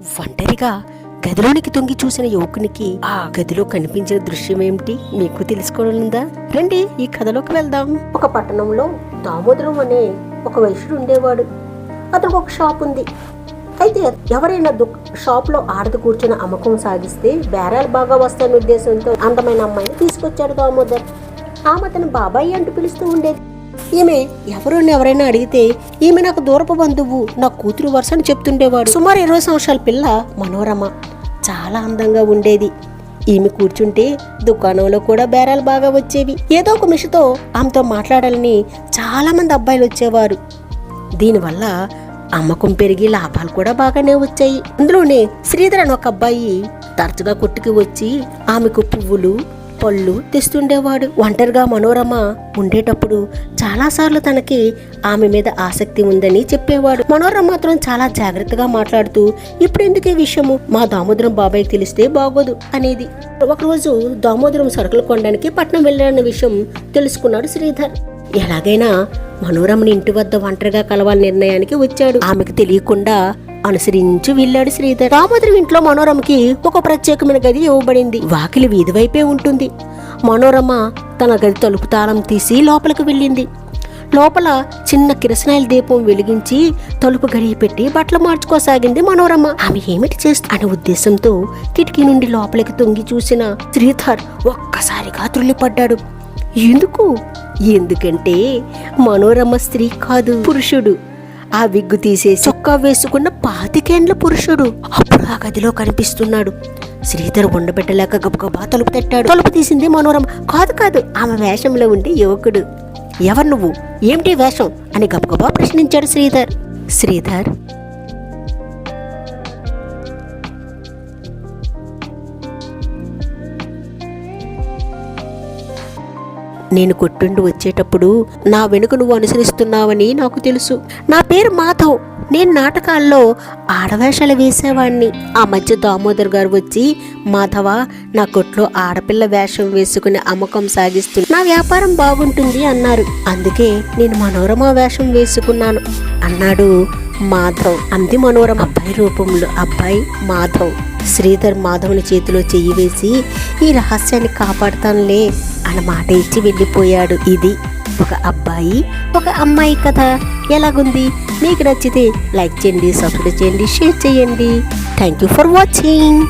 ఒంటరిగా గదిలోనికి తొంగి చూసిన యువకునికి ఆ గదిలో కనిపించిన దృశ్యం ఏమిటి మీకు తెలుసుకోనుందా రండి ఈ కథలోకి వెళ్దాం. ఒక పట్టణంలో దామోదరం అనే ఒక వైశ్యుడు ఉండేవాడు. అతనికి ఒక షాప్ ఉంది. అయితే ఎవరైనా దుక్ షాప్లో ఆడది కూర్చుని అమ్మకం సాగిస్తే బేరాలు బాగా వస్తాయనే ఉద్దేశంతో అందమైన అమ్మాయిని తీసుకొచ్చాడు దామోదర్. ఆమె తను బాబాయ్ అంటూ పిలుస్తూ ఉండేది. ఈమె ఎవరు ఎవరైనా అడిగితే ఈమె నాకు దూరపు బంధువు నా కూతురు వరుస అని చెప్తుండేవాడు. సుమారు ఇరవై సంవత్సరాల పిల్ల మనోరమ. చాలా అందంగా ఉండేది. ఈమె కూర్చుంటే దుకాణంలో కూడా బేరాలు బాగా వచ్చేవి. ఏదో ఒక మిషతో ఆమెతో మాట్లాడాలని చాలామంది అబ్బాయిలు వచ్చేవారు. దీనివల్ల అమ్మకం పెరిగి లాభాలు కూడా బాగానే వచ్చాయి. అందులోనే శ్రీధర్ అని ఒక అబ్బాయి తరచుగా కొట్టుకు వచ్చి ఆమెకు పువ్వులు పళ్ళు తెస్తుండేవాడు. ఒంటరిగా మనోరమ ఉండేటప్పుడు చాలాసార్లు తనకి ఆమె మీద ఆసక్తి ఉందని చెప్పేవాడు. మనోరమ మాత్రం చాలా జాగ్రత్తగా మాట్లాడుతూ ఇప్పుడు విషయము? మా దామోదరం బాబాయ్ తెలిస్తే బాగోదు అనేది. ఒకరోజు దామోదరం సరుకులు కొనడానికి పట్నం వెళ్ళాలన్న విషయం తెలుసుకున్నాడు శ్రీధర్. ఎలాగైనా మనోరమని ఇంటి వద్ద ఒంటరిగా కలవాలని నిర్ణయానికి వచ్చాడు. ఆమెకు తెలియకుండా అనుసరించి వెళ్ళాడు శ్రీధర్. దామోదరం ఇంట్లో మనోరమకి ఒక ప్రత్యేకమైన గది ఇవ్వబడింది. వాకిలి వీధి వైపే ఉంటుంది. మనోరమ తన గది తలుపు తాళం తీసి లోపలికి వెళ్ళింది. లోపల చిన్న కిరసనాయిల దీపం వెలిగించి తలుపు గడియ పెట్టి బట్టలు మార్చుకోసాగింది మనోరమ. ఆమె ఏమిటి చేస్తూ? అనే ఉద్దేశంతో కిటికీ నుండి లోపలికి తొంగి చూసిన శ్రీధర్ ఒక్కసారిగా త్రుల్లిపడ్డాడు ఎందుకు? ఎందుకంటే మనోరమ స్త్రీ కాదు పురుషుడు. ఆ విగ్గు తీసేసి చొక్కా వేసుకున్న పాతికేండ్ల పురుషుడు అప్పుడు ఆ గదిలో కనిపిస్తున్నాడు. శ్రీధర్ ఉండబెట్టలేక గబగబా తలుపు తట్టాడు. తలుపు తీసింది మనోరమ. కాదు కాదు ఆమె వేషంలో ఉండే యువకుడు. ఎవరు నువ్వు? ఏమిటి వేషం? అని గబగబా ప్రశ్నించాడు శ్రీధర్. శ్రీధర్ నేను కొట్టుండి వచ్చేటప్పుడు నా వెనుక నువ్వు అనుసరిస్తున్నావని నాకు తెలుసు. నా పేరు మాధవ్. నేను నాటకాల్లో ఆడవేషాలు వేసేవాణ్ణి. ఆ మధ్య దామోదర్ గారు వచ్చి మాధవ నా కొట్లో ఆడపిల్ల వేషం వేసుకుని అమ్మకం సాగిస్తుంది నా వ్యాపారం బాగుంటుంది అన్నారు. అందుకే నేను మనోరమ వేషం వేసుకున్నాను అన్నాడు మాధవ్. అంది మనోరమ. అబ్బాయి రూపంలో అబ్బాయి మాధవ్. శ్రీధర్ మాధవుని చేతిలో చెయ్యి వేసి ఈ రహస్యాన్ని కాపాడతానులే అన్న మాట ఇచ్చి వెళ్ళిపోయాడు ఇది. ఒక అబ్బాయి ఒక అమ్మాయి కథ ఎలాగుంది? మీకు నచ్చితే లైక్ చేయండి సబ్స్క్రైబ్ చేయండి షేర్ చేయండి. Thank you for watching.